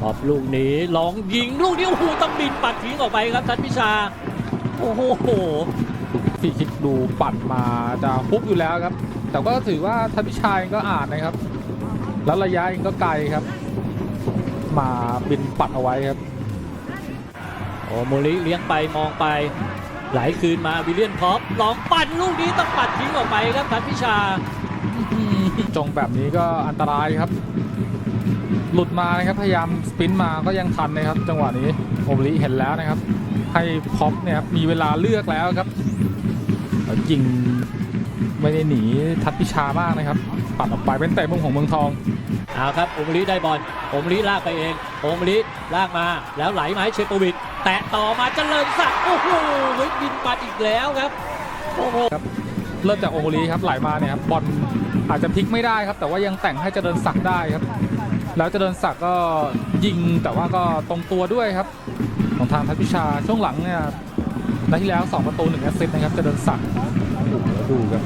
ขอบลูกนี้ลองยิงลูกนี้โอ้โหต้องบินปัดทิ้งออกไปครับทัศน์พิชา โอ้โหที่คิดดูปัดมาจะฮุบอยู่แล้วครับ แต่ก็ถือว่าทัพพิชัยก็อ่านนะครับ แล้วระยะเองก็ไกลครับ มาบินปัดเอาไว้ครับ โอ้โมลิเลี้ยงไปมองไป ไหลคืนมาวิลเลียนพอปลองปั่นลูกนี้ต้องปัดทิ้งออกไปครับทัศน์พิชาจงแบบนี้ก็อันตรายครับ หลุดมานะครับพยายามสปรินต์มาก็ยังทันนะครับ จังหวะนี้โอมริเห็นแล้วนะครับ ให้พอปเนี่ยครับมีเวลาเลือกแล้วครับแล้วยิง ไม่ได้หนีทัพพิชามากนะครับ ปัดออกไปเป็นเตะมุมของเมืองทอง เอาครับโอมลิได้บอลโอมลิลากไปเองโอมลิลากมาแล้วไหลมาให้เชโปวิดแตะต่อมาเจริญศักดิ์โอ้โหบินปัดอีกแล้วครับโอ้โหเริ่มจากโอโมรีครับไหลมาเนี่ยครับบอลอาจจะพลิกไม่ได้ครับ แต่ว่ายังแต่งให้เจริญศักดิ์ได้ครับ แล้วเจริญศักดิ์ก็ยิงแต่ว่าก็ตรงตัวด้วยครับ ของทางทัพพิชาช่วงหลังเนี่ย นัดที่แล้ว 2 ประตู1แอสซิสต์นะครับเจริญศักดิ์โอ้โหดูครับ